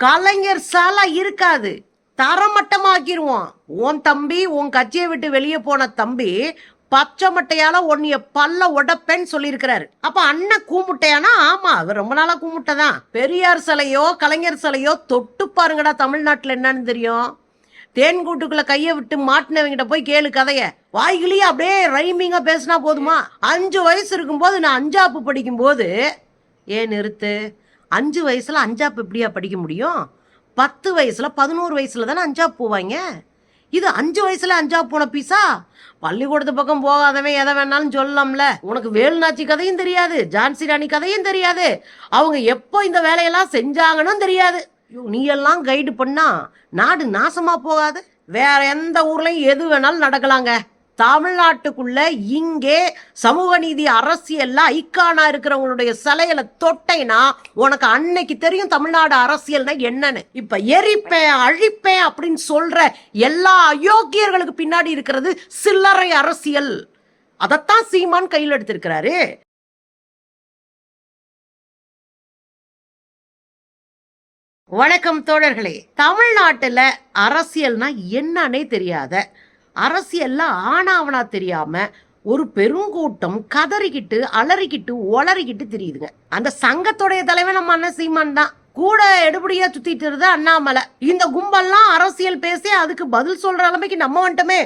கலைஞர் சாலா இருக்காது. தரமட்டமாக்கிடுவோம் உன் தம்பி உன் கட்சியை விட்டு வெளியே போன தம்பி பச்சை மட்டையால உன்னைய பல்ல உடப்பேன்னு சொல்லியிருக்கிறாரு. அப்ப அண்ணன் கூமுட்டையானா? ஆமா அவர் ரொம்ப நாளா கூமுட்டை தான் பெரியார் சிலையோ கலைஞர் சிலையோ தொட்டு பாருங்கடா தமிழ்நாட்டில் என்னன்னு தெரியும். தேன்கூட்டுக்குள்ள கையை விட்டு மாட்டினவங்கிட்ட போய் கேளு கதைய. வாய்கிலேயே அப்படியே ரைமிங்கா பேசினா போதுமா? அஞ்சு வயசு இருக்கும்போது நான் அஞ்சாப்பு படிக்கும்போது ஏன் நிறுத்து? அஞ்சு வயசில் அஞ்சாப்பு எப்படியா படிக்க முடியும்? பத்து வயசில் பதினோரு வயசில் தானே அஞ்சாப்பு போவாங்க? இது அஞ்சு வயசுல அஞ்சாப்பு போன பீஸா? பள்ளிக்கூடத்து பக்கம் போகாதவன் எதை வேணாலும் சொல்லலாம்ல. உனக்கு வேலுநாச்சி கதையும் தெரியாது ஜான்சி ராணி கதையும் தெரியாது. அவங்க எப்போ இந்த வேலையெல்லாம் செஞ்சாங்கன்னு தெரியாது. ஐயோ, நீ எல்லாம் கைடு பண்ணா நாடு நாசமா போகாது. வேற எந்த ஊர்லயும் எது வேணாலும் நடக்கலாங்க. தமிழ்நாட்டுக்குள்ள இங்கே சமூக நீதி அரசியல்ல ஐக்கானா இருக்கிறவங்களுடைய சிலையில தொட்டைனா உனக்கு அன்னைக்கு தெரியும் தமிழ்நாடு அரசியல்னா என்னன்னு. இப்ப எரிப்பேன் அழிப்பேன் அப்படின்னு சொல்ற எல்லா அயோக்கியர்களுக்கு பின்னாடி இருக்கிறது சில்லறை அரசியல். அதைத்தான் சீமான் கையில் எடுத்திருக்கிறாரு. வணக்கம் தோழர்களே. தமிழ்நாட்டுல அரசியல்னா என்னன்னே தெரியாத அரசியல்ல ஆனாவனா தெரியாம ஒரு பெருங்கூட்டம் கதறிக்கிட்டு அலறிக்கிட்டு ஒளறிக்கிட்டு தெரியுதுங்க. அந்த சங்கத்துடைய தலைவன் நம்ம அண்ணன் சீமான் தான். கூட எடுபடியா சுத்திட்டு இருந்தது அண்ணாமலை. இந்த கும்பல்லாம் அரசியல் பேசி அதுக்கு பதில் சொல்ற அளவுக்கு நம்ம வந்துட்டோமே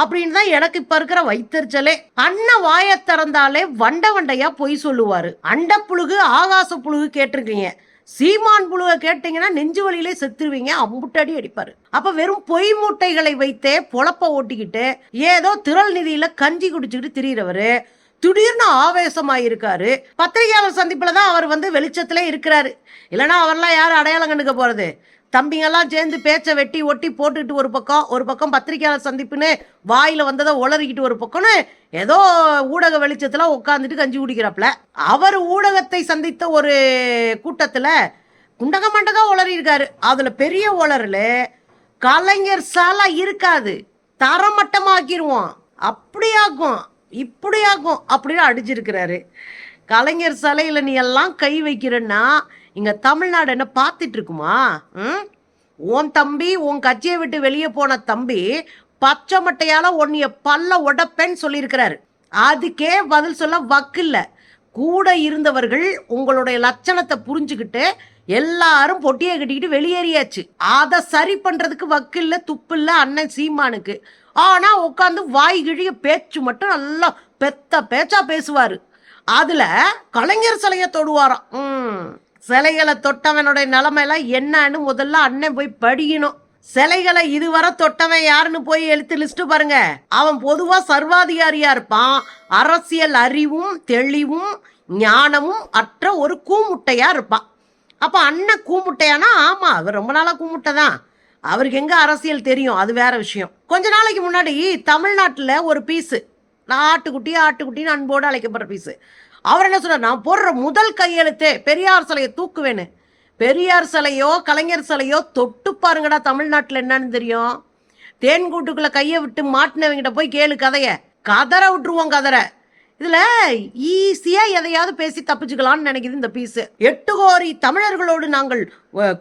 அப்படின்னு தான் எனக்கு இப்ப இருக்கிற வைத்தறிச்சலே. அண்ணன் வாய திறந்தாலே வண்ட வண்டையா பொய் சொல்லுவாரு. அண்ட புழுகு ஆகாச புழுகு கேட்டிருக்கீங்க. சீமான் புழுவை கேட்டீங்கன்னா நெஞ்சு வழியிலே செத்துருவீங்க அம்புட்டடி அடிப்பாரு. அப்ப வெறும் பொய் மூட்டைகளை வைத்தே பொழப்ப ஓட்டிக்கிட்டு ஏதோ திரள் நிதியில கஞ்சி குடிச்சுக்கிட்டு திரியறவரு திடீர்னு ஆவேசமாயிருக்காரு. பத்திரிகையாளர் சந்திப்புல தான் அவர் வந்து வெளிச்சத்துல இருக்கிறாரு. இல்லைன்னா அவர்லாம் யாரும் அடையாளம் கண்டுக்க போறது? தம்பிங்கெல்லாம் சேர்ந்து பேச்சை வெட்டி ஒட்டி போட்டுக்கிட்டு ஒரு பக்கம் ஒரு பக்கம் பத்திரிகையாளர் சந்திப்புன்னு வாயில வந்ததை உளறிக்கிட்டு ஒரு பக்கம்னு ஏதோ ஊடக வெளிச்சத்துல உட்காந்துட்டு கஞ்சி குடிக்கிறாப்புல. அவர் ஊடகத்தை சந்தித்த ஒரு கூட்டத்துல குண்டக மண்டகா உளறி இருக்காரு அதுல பெரிய உளறல கலைஞர் சாலா இருக்காது தரமட்டமாக்கிருவோம் அப்படியாக்கும் இப்படியாக்கும் அப்படின்னு அடிச்சிருக்கிறாரு. கலைஞர் சிலையில் நீ எல்லாம் கை வைக்கிறன்னா இங்க தமிழ்நாடு என்ன பார்த்துட்டு இருக்குமா ம்? உன் தம்பி உன் கட்சியை விட்டு வெளியே போன தம்பி பச்சை மட்டையால உன்னைய பல்ல உடப்பேன்னு சொல்லியிருக்கிறாரு. அதுக்கே பதில் சொல்ல வக்கில்ல. கூட இருந்தவர்கள் உங்களுடைய லட்சணத்தை புரிஞ்சுக்கிட்டு எல்லாரும் பொட்டியை கட்டிக்கிட்டு வெளியேறியாச்சு. அதை சரி பண்றதுக்கு வக்கில்ல துப்பில்ல அண்ணன் சீமானுக்கு. ஆனா உட்காந்து வாய் கிழிய பேச்சு மட்டும் நல்லா பெத்த பேச்சா பேசுவாரு. அதுல கலைஞர் சிலையை தொடுவாராம். ம். சிலைகளை தொட்டவனுடைய நிலைமையெல்லாம் என்னன்னு முதல்ல அண்ணன் போய் படிக்கணும். சிலைகளை இதுவரை தொட்டவன் யாருன்னு போய் எழுத்து லிஸ்ட் பாருங்க. அவன் பொதுவா சர்வாதிகாரியா இருப்பான். அரசியல் அறிவும் தெளிவும் ஞானமும் அற்ற ஒரு கூமுட்டையா இருப்பான். அப்ப அண்ணன் கூமுட்டையானா? ஆமா அவர் ரொம்ப நாளா கூமுட்டை தான் அவருக்கு எங்க அரசியல் தெரியும்? அது வேற விஷயம். கொஞ்ச நாளைக்கு முன்னாடி தமிழ்நாட்டுல ஒரு பீஸு. நான் ஆட்டுக்குட்டி ஆட்டுக்குட்டின்னு அன்போடு அழைக்கப்படுற பீஸு. அவர் என்ன சொன்னார்? நான் போடுற முதல் கையெழுத்தே பெரியார் சிலையை தூக்குவேன்னு. பெரியார் சிலையோ கலைஞர் சிலையோ தொட்டு பாருங்கடா தமிழ்நாட்டில் என்னன்னு தெரியும். தேன்கூட்டுக்குள்ள கையை விட்டு மாட்டினவங்கிட்ட போய் கேளு கதைய. கதற விட்டுருவோம் கதரை இதுல ஈஸியா எதையாவது பேசி தப்பிச்சுக்கலாம்னு நினைக்குது இந்த பீஸ் எட்டு கோடி தமிழர்களோடு நாங்கள்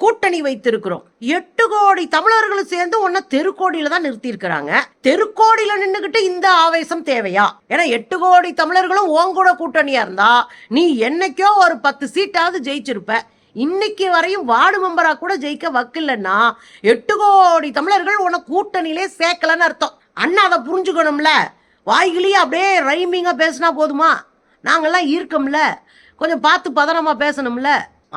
கூட்டணி வைத்திருக்கிறோம். எட்டு கோடி தமிழர்களும் சேர்ந்து ஒன்ன தெருக்கோடியில தான் நிறுத்திருக்கிறாங்க தெருக்கோடியில நின்னுகிட்டு இந்த ஆவேசம் தேவையா? ஏன்னா எட்டு கோடி தமிழர்களும் உன் கூட கூட்டணியா இருந்தா நீ என்னைக்கோ ஒரு பத்து சீட்டாவது ஜெயிச்சிருப்ப. இன்னைக்கு வரையும் வார்டு மெம்பரா கூட ஜெயிக்க வக்கில்லைன்னா எட்டு கோடி தமிழர்கள் உன்னை கூட்டணியிலே சேர்க்கலன்னு அர்த்தம். அண்ணா அதை புரிஞ்சுக்கணும்ல? வாய்கிலேயே அப்படியே ரைமிங்காக பேசினா போதுமா? நாங்கள்லாம் இருக்கோம்ல கொஞ்சம் பார்த்து பதனமாக பேசணும்ல.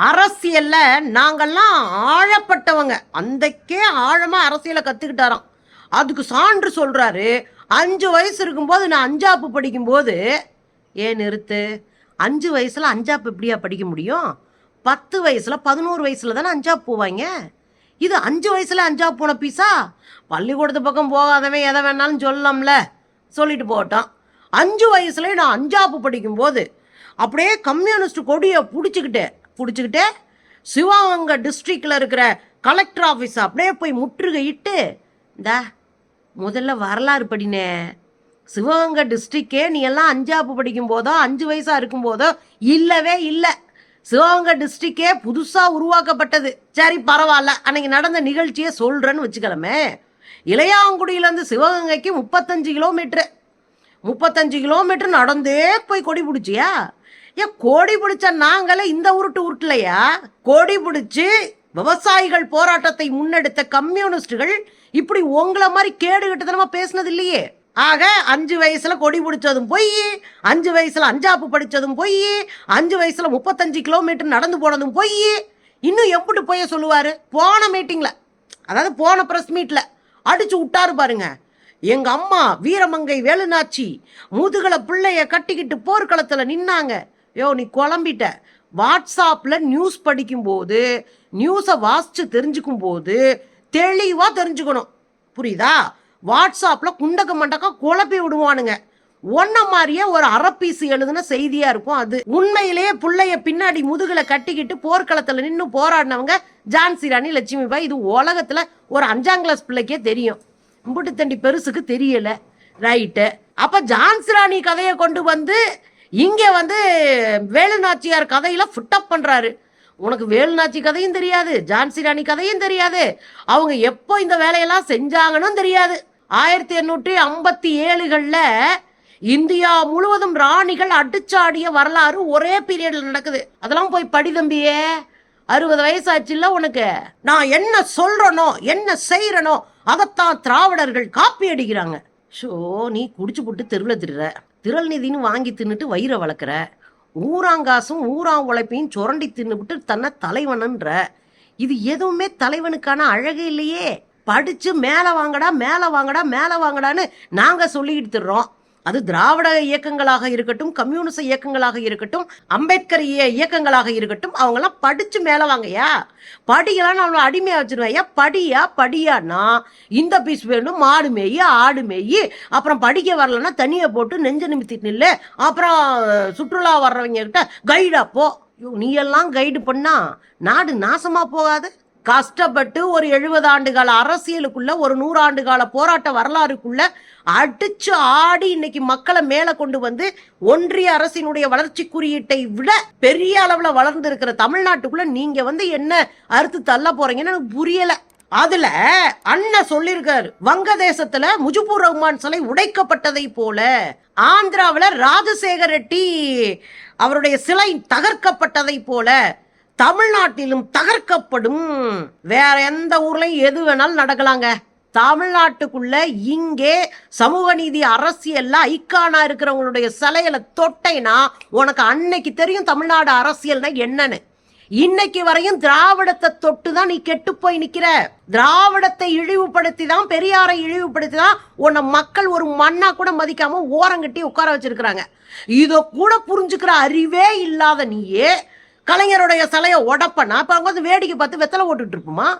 அரசியலில் நாங்கள்லாம் ஆழப்பட்டவங்க. அந்தக்கே ஆழமாக அரசியலை கற்றுக்கிட்டாராம் அதுக்கு சான்று சொல்கிறாரு அஞ்சு வயசு இருக்கும்போது நான் அஞ்சாப்பு படிக்கும்போது ஏன் நிறுத்து? அஞ்சு வயசில் அஞ்சாப்பு எப்படியா படிக்க முடியும்? பத்து வயசில் பதினோரு வயசில் தானே அஞ்சாப்பு போவாங்க? இது அஞ்சு வயசில் அஞ்சாப்பு போன பீஸா பள்ளிக்கூடத்து பக்கம் போகாதவன் எதை வேணாலும் சொல்லலாம்ல. சொல்லிட்டு போட்டான். அஞ்சு வயசுல நான் அஞ்சாப்பு படிக்கும்போது அப்படியே கம்யூனிஸ்ட் கொடியை பிடிச்சிக்கிட்டு பிடிச்சிக்கிட்டு சிவகங்கை டிஸ்ட்ரிக்டில் இருக்கிற கலெக்டர் ஆஃபீஸ் அப்படியே போய் முற்றுகையிட்டு இந்த முதல்ல வரலாறு படினே. சிவகங்கை டிஸ்ட்ரிக்டே நீ எல்லாம் அஞ்சாப்பு படிக்கும் போதோ அஞ்சு வயசாக இருக்கும் போதோ இல்லவே இல்லை. சிவகங்கை டிஸ்ட்ரிக்டே புதுசாக உருவாக்கப்பட்டது. சரி பரவாயில்ல. அன்னைக்கு நடந்த நிகழ்ச்சியை சொல்கிறேன்னு வச்சுக்கலாமே. இளையாங்குடியிலேருந்து சிவகங்கைக்கு முப்பத்தஞ்சு கிலோமீட்ரு முப்பத்தஞ்சு கிலோமீட்டர் நடந்தே போய் கொடி பிடிச்சியா? ஏன் கொடி பிடிச்ச நாங்களே இந்த உருட்டு உருட்டலையா? கொடி பிடிச்சி விவசாயிகள் போராட்டத்தை முன்னெடுத்த கம்யூனிஸ்டுகள் இப்படி உங்களை மாதிரி கேடு பேசினது இல்லையே ஆக அஞ்சு வயசுல கொடி பிடிச்சதும் போய் அஞ்சு வயசுல அஞ்சாப்பு படித்ததும் போய் அஞ்சு வயசுல முப்பத்தஞ்சு கிலோமீட்டர் நடந்து போனதும் போய் இன்னும் எப்படி போய் சொல்லுவார்? போன மீட்டிங்கில் அதாவது போன ப்ரெஸ் மீட்டில் அடிச்சு விட்டாரு பாருங்க. எங்க அம்மா வீரமங்கை வேலுநாச்சி முதுகல பிள்ளைய கட்டிக்கிட்டு போர்க்களத்துல நின்னாங்க. யோ நீ குழம்பிட்ட. வாட்ஸ்அப்பில் நியூஸ் படிக்கும்போது நியூஸை வாசிச்சு தெரிஞ்சுக்கும் போது தெளிவா தெரிஞ்சுக்கணும். புரியுதா? வாட்ஸ்அப்பில் குண்டக்க மண்டக்கம் குழப்பி விடுவானுங்க. ஒன்ன மாதிரியே ஒரு அறப்பீசு எழுதுன செய்தியா இருக்கும் அது. உண்மையிலேயே பிள்ளைய பின்னாடி முதுகுல கட்டிக்கிட்டு போர்க்களத்துல நின்று போராடினவங்க ஜான்சி ராணி லட்சுமி பாய். இது உலகத்துல ஒரு அஞ்சாம் கிளாஸ் பிள்ளைக்கே தெரியும். இம்புட்டு தண்டி பெருசுக்கு தெரியல. ரைட்டு அப்ப ஜான்சி ராணி கதையை கொண்டு வந்து இங்க வந்து வேலுநாச்சியார் கதையில ஃபிட்டப் பண்றாரு. உனக்கு வேலுநாச்சி கதையும் தெரியாது ஜான்சி ராணி கதையும் தெரியாது. அவங்க எப்போ இந்த வேலையெல்லாம் செஞ்சாங்கன்னு தெரியாது. ஆயிரத்தி எண்ணூற்றி ஐம்பத்தி ஏழுகளில் இந்தியா முழுவதும் ராணிகள் அடிச்சாடிய வரலாறு ஒரே பீரியட்ல நடக்குது. அதெல்லாம் போய் படி தம்பியே. அறுபது வயசாச்சுல்ல உனக்கு? நான் என்ன சொல்றனோ என்ன செய்யறனோ அதைத்தான் திராவிடர்கள் காப்பி அடிக்கிறாங்க. ஷோ நீ குடிச்சு போட்டு தெருவில் திடுற. திரள் நிதின்னு வாங்கி தின்னுட்டு வயிறை வளர்க்குற ஊராங்காசும் ஊரா உழைப்பையும் சுரண்டி தின்னுபிட்டு தன்னை தலைவனன்ற. இது எதுவுமே தலைவனுக்கான அழகே இல்லையே. படிச்சு மேலே வாங்கடா மேலே வாங்கடா மேலே வாங்கடான்னு நாங்கள் சொல்லிக்கிட்டு தர்றோம். அது திராவிட இயக்கங்களாக இருக்கட்டும் கம்யூனிச இயக்கங்களாக இருக்கட்டும் அம்பேத்கர் இய- இயக்கங்களாக இருக்கட்டும் அவங்கெல்லாம் படிச்சு மேலே வாங்கய்யா படியெல்லாம் நம்மளை அடிமையாக வச்சிருவேன் ஐயா படியா படியானா இந்த பீஸ் வேணும் மாடு மேயி ஆடு மேயி அப்புறம் படிக்க வரலன்னா தனியை போட்டு நெஞ்ச நிமித்திட்டு நில்லு அப்புறம் சுற்றுலா வர்றவங்க கிட்ட கைடா போ. ஐயோ, நீ எல்லாம் கைடு பண்ணா நாடு நாசமா போகாது. கஷ்டப்பட்டு ஒரு எழுபது ஆண்டு கால அரசியலுக்குள்ள ஒரு நூறாண்டு கால போராட்ட வரலாறுக்குள்ள அடிச்சு ஆடி இன்னைக்கு மக்களை மேல கொண்டு வந்து ஒன்றிய அரசினுடைய வளர்ச்சி குறியீட்டை விட பெரிய அளவுல வளர்ந்து இருக்கிற தமிழ்நாட்டுக்குள்ள நீங்க வந்து என்ன அறுத்து தள்ள போறீங்கன்னு எனக்கு புரியல. அதுல அண்ணன் சொல்லியிருக்காரு வங்கதேசத்துல முஜிபுர் ரஹ்மான் சிலை உடைக்கப்பட்டதை போல ஆந்திராவில் ராஜசேகர் ரெட்டி அவருடைய சிலை தகர்க்கப்பட்டதை போல தமிழ்நாட்டிலும் தகர்க்கப்படும். வேற எந்த ஊர்லயும் எது வேணாலும் நடக்கலாங்க. தமிழ்நாட்டுக்குள்ள இங்கே சமூக நீதி அரசியல்ல ஐக்கானா இருக்கிறவங்களுடைய சிலையில தொட்டைனா உனக்கு அன்னைக்கு தெரியும் தமிழ்நாடு அரசியல்னா என்னன்னு. இன்னைக்கு வரையும் திராவிடத்தை தொட்டு தான் நீ கெட்டு போய் நிக்கிற. திராவிடத்தை இழிவுபடுத்தி தான் பெரியாரை இழிவுபடுத்தி தான் உன்னை மக்கள் ஒரு மண்ணா கூட மதிக்காம ஓரங்கட்டி உட்கார வச்சிருக்கிறாங்க. இதை கூட புரிஞ்சுக்கிற அறிவே இல்லாத நீயே கலைஞருடைய சிலையை உடப்பனா? அப்போ அவங்க வந்து வேடிக்கை பார்த்து வெத்தலை ஓட்டுட்டு இருப்போமா?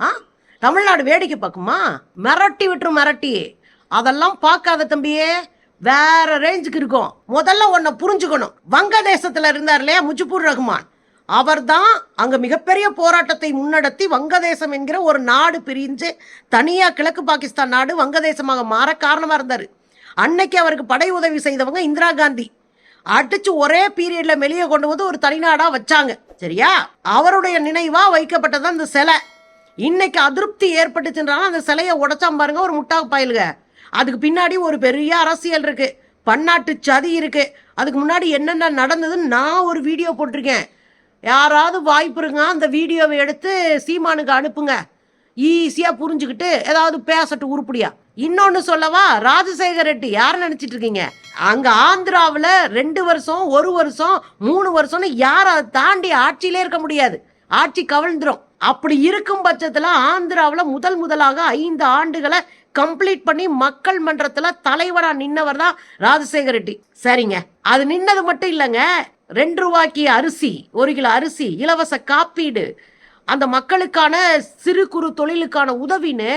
ஆ? தமிழ்நாடு வேடிக்கை பார்க்குமா? மிரட்டி விட்டுரும் மிரட்டி. அதெல்லாம் பார்க்காத தம்பியே வேற ரேஞ்சுக்கு இருக்கும். முதல்ல ஒன்றை புரிஞ்சுக்கணும். வங்கதேசத்தில் இருந்தார் இல்லையா முஜிபுர் ரஹ்மான் அவர்தான் அங்கே மிகப்பெரிய போராட்டத்தை முன்னடத்தி வங்கதேசம் என்கிற ஒரு நாடு பிரிஞ்சு தனியாக கிழக்கு பாகிஸ்தான் நாடு வங்கதேசமாக மாற காரணமாக இருந்தார். அன்னைக்கு அவருக்கு படை உதவி செய்தவங்க இந்திரா காந்தி. அடிச்சு ஒரே பீரியட்ல வெளியே கொண்டு வந்து ஒரு தனிநாடா வச்சாங்க. சரியா? அவருடைய நினைவா வைக்கப்பட்டது அந்த சிலை. இன்னைக்கு அதிருப்தி ஏற்பட்டுச்சுன்றாலும் அந்த சிலையை உடைச்சாம் பாருங்க ஒரு முட்டா பாயிலுங்க. அதுக்கு பின்னாடி ஒரு பெரிய அரசியல் இருக்கு. பன்னாட்டு சதி இருக்கு. அதுக்கு முன்னாடி என்னென்ன நடந்ததுன்னு நான் ஒரு வீடியோ போட்டிருக்கேன். யாராவது வாய்ப்பு இருங்க அந்த வீடியோவை எடுத்து சீமானுக்கு அனுப்புங்க. ஈஸியாக புரிஞ்சுக்கிட்டு ஏதாவது பேசட்டு உருப்படியா. இன்னொன்னு சொல்லவா ராஜசேகர் ரெட்டி யார் நினைச்சிட்டு இருக்கீங்க? அங்க ஆந்திராவில் ரெண்டு வருஷம் ஒரு வருஷம் மூணு வருஷம்னு யார் அதை தாண்டி ஆட்சியிலே இருக்க முடியாது. ஆட்சி கவிழ்ந்துடும் அப்படி இருக்கும் பட்சத்தில் ஆந்திராவில் முதல் முதலாக ஐந்து ஆண்டுகளை கம்ப்ளீட் பண்ணி மக்கள் மன்றத்தில் தலைவரா நின்னவர் தான் ராஜசேகர் ரெட்டி. சரிங்க. அது நின்னது மட்டும் இல்லைங்க. ரெண்டு ரூபாய்க்கு அரிசி ஒரு கிலோ அரிசி இலவச காப்பீடு அந்த மக்களுக்கான சிறு குறு தொழிலுக்கான உதவின்னு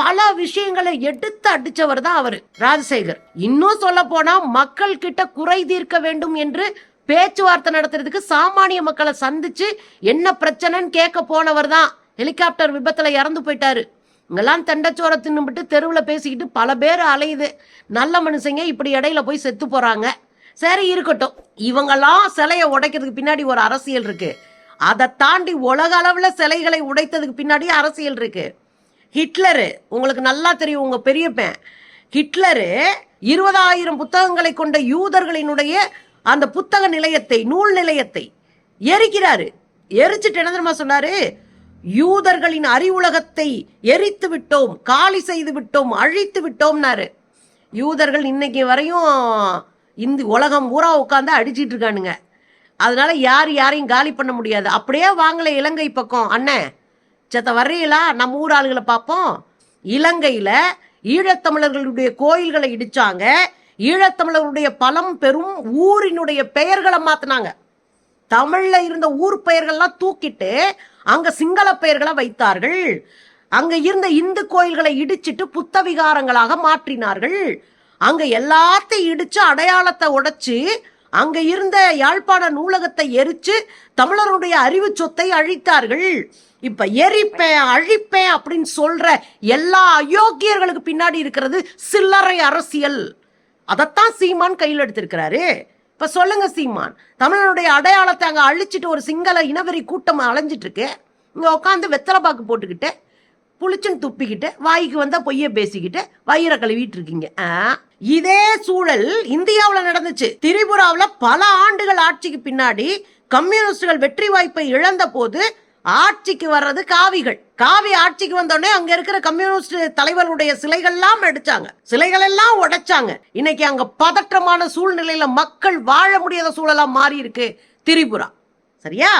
பல விஷயங்களை எடுத்து அடிச்சவர் தான் அவர் ராஜசேகர். இன்னும் சொல்ல போனா மக்கள் கிட்ட குறை தீர்க்க வேண்டும் என்று பேச்சுவார்த்தை நடத்துறதுக்கு சாமானிய மக்களை சந்திச்சு என்ன பிரச்சனைன்னு கேட்க போனவர் தான். ஹெலிகாப்டர் விபத்துல இறந்து போயிட்டாரு. இங்கெல்லாம் தண்டச்சோரை தின்னுபிட்டு தெருவில் பேசிக்கிட்டு பல பேர் அலையுது. நல்ல மனுஷங்க இப்படி இடையில போய் செத்து போறாங்க. சரி இருக்கட்டும். இவங்கெல்லாம் சிலையை உடைக்கிறதுக்கு பின்னாடி ஒரு அரசியல் இருக்கு. அதை தாண்டி உலக அளவுல சிலைகளை உடைத்ததுக்கு பின்னாடி அரசியல் இருக்கு. ஹிட்லரு. உங்களுக்கு நல்லா தெரியும் உங்கள் பெரியப்பன். ஹிட்லரு இருபதாயிரம் புத்தகங்களை கொண்ட யூதர்களினுடைய அந்த புத்தக நிலையத்தை நூல் நிலையத்தை எரிக்கிறாரு. எரிச்சிட்டு என்ன தெரியுமா சொன்னாரு? யூதர்களின் அறிவுலகத்தை எரித்து விட்டோம் காலி செய்து விட்டோம் அழித்து விட்டோம்னாரு. யூதர்கள் இன்னைக்கு வரையும் இந்த உலகம் பூரா உட்காந்து அடிச்சிட்டு இருக்கானுங்க. அதனால யார் யாரையும் காலி பண்ண முடியாது. அப்படியே வாங்கல இலங்கை பக்கம். அண்ணன் செத்த வரையிலா நம்ம ஊர் ஆளுகளை பார்ப்போம் இலங்கையில ஈழத்தமிழர்களுடைய கோயில்களை இடிச்சாங்க. ஈழத்தமிழர்களுடைய பலம் பெரும் ஊரினுடைய பெயர்களை மாத்தினாங்க. தமிழ்ல இருந்த ஊர் பெயர்கள்லாம் தூக்கிட்டு அங்க சிங்கள பெயர்களை வைத்தார்கள். அங்க இருந்த இந்து கோயில்களை இடிச்சிட்டு புத்த விகாரங்களாக மாற்றினார்கள். அங்க எல்லாத்தையும் இடிச்சு அடையாளத்தை உடைச்சு அங்க இருந்த யாழ்ப்பாண நூலகத்தை எரிச்சு தமிழருடைய அறிவு சொத்தை அழித்தார்கள். இப்ப எரிப்பேன் அழிப்பேன் அப்படின்னு சொல்ற எல்லா அயோக்கியர்களுக்கு பின்னாடி இருக்கிறது சில்லறை அரசியல். அதைத்தான் சீமான் கையில் எடுத்திருக்கிறாரு. இப்ப சொல்லுங்க சீமான் தமிழனுடைய அடையாளத்தை அங்க அழிச்சிட்டு ஒரு சிங்கள இனவெறி கூட்டம் அலைஞ்சிட்டு இருக்கு. இங்க உட்காந்து வெத்தலை பாக்கு போட்டுக்கிட்டு புளிச்சுன்னு துப்பிக்கிட்டு வாய்க்கு வந்தா பொய்ய பேசிக்கிட்டு வயிறை கழுவிட்டு இருக்கீங்க இதே சூழல் இந்தியாவில் நடந்துச்சு. திரிபுராவில் பல ஆண்டுகள் ஆட்சிக்கு பின்னாடி கம்யூனிஸ்டுகள் வெற்றி வாய்ப்பை இழந்த போது ஆட்சிக்கு வர்றது காவிகள். காவி ஆட்சிக்கு வந்தோடனே அங்க இருக்கிற கம்யூனிஸ்ட் தலைவர்களுடைய சிலைகள்லாம் அடிச்சாங்க. சிலைகள் எல்லாம் உடைச்சாங்க. இன்னைக்கு அங்க பதற்றமான சூழ்நிலையில மக்கள் வாழ முடியாத சூழலா மாறி இருக்கு திரிபுரா. சரியா?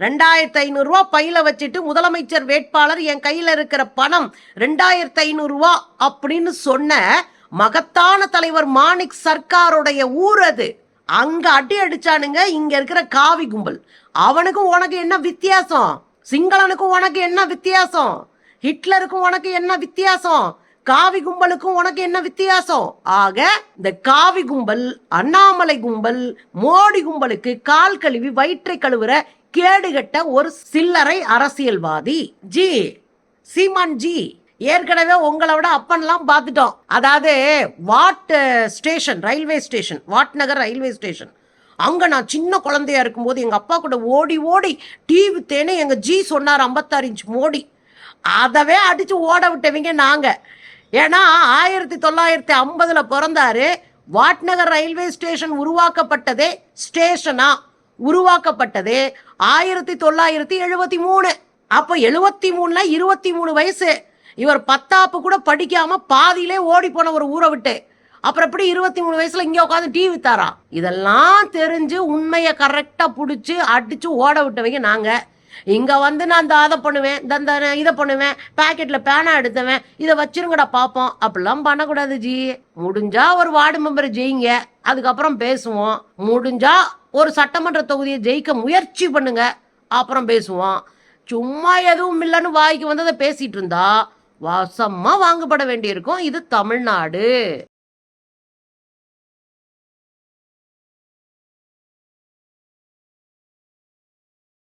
ரெண்டாயிரத்தி ஐநூறுரூவா பையில் பையில வச்சுட்டு முதலமைச்சர் வேட்பாளர் என் கையில் இருக்கிற பணம் ரெண்டாயிரத்தி ஐநூறுரூவா அப்படின்னு சொன்ன மகத்தான தலைவர் மாணிக் சர்க்காருடைய ஊர் அது. அங்க அடி அடிச்சானுங்க இங்க இருக்கிற காவி கும்பல். அவனுக்கும் உனக்கு என்ன வித்தியாசம்? சிங்களனுக்கும் உனக்கு என்ன வித்தியாசம்? ஹிட்லருக்கும் உனக்கு என்ன வித்தியாசம்? காவி கும்பலுக்கும் உனக்கு என்ன வித்தியாசம்? ஆக இந்த காவி கும்பல் அண்ணாமலை கும்பல் மோடி கும்பலுக்கு கால் கழுவி வயிற்றை கழுவுற கேடுகட்ட ஒரு சில்லறை அரசியல்வாதி. ஜி. சீமான் ஜி ஏற்கனவே உங்களை விட அப்பன்லாம் பார்த்துட்டோம். அதாவது Vad station railway station Vadnagar railway station. அங்கே நான் சின்ன குழந்தையா இருக்கும்போது எங்கள் அப்பா கூட ஓடி ஓடி டிவி தேனே எங்கள் ஜி சொன்னார் ஐம்பத்தாறு இன்ச் மோடி. அதவே அடித்து ஓட விட்டவங்க நாங்கள் ஏன்னா ஆயிரத்தி தொள்ளாயிரத்தி ஐம்பதில் பிறந்தாரு. வாட்நகர் ரயில்வே ஸ்டேஷன் உருவாக்கப்பட்டதே ஸ்டேஷனா. உருவாக்கப்பட்டது ஆயிரத்தி தொள்ளாயிரத்தி எழுபத்தி மூணு. அப்போ எழுபத்தி மூணுல இருபத்தி மூணு வயசு. இவர் பத்தாப்பு கூட படிக்காம பாதியிலே ஓடி போன ஒரு ஊரை விட்டு. அப்புறம் எப்படி இருபத்தி மூணு வயசுல இங்கே உட்காந்து டிவி தாரா இதெல்லாம் தெரிஞ்சு உண்மையை கரெக்டாக பிடிச்சி அடிச்சு ஓட விட்டவங்க நாங்கள் இங்க வந்து நான் இந்த அதை பண்ணுவேன் இந்த இந்த இதை பண்ணுவேன் பாக்கெட்ல பேனா எடுத்தவன் இதை வச்சிருங்கடா பார்ப்போம் அப்படிலாம் பண்ணக்கூடாது ஜி. முடிஞ்சா ஒரு வார்டு மெம்பர் ஜெயிங்க. அதுக்கப்புறம் பேசுவோம். முடிஞ்சா ஒரு சட்டமன்ற தொகுதியை ஜெயிக்க முயற்சி பண்ணுங்க. அப்புறம் பேசுவோம். சும்மா எதுவும் இல்லைன்னு வாய்க்கு வந்ததை பேசிட்டு இருந்தா வாசமாக வாங்கப்பட வேண்டியிருக்கும். இது தமிழ்நாடு.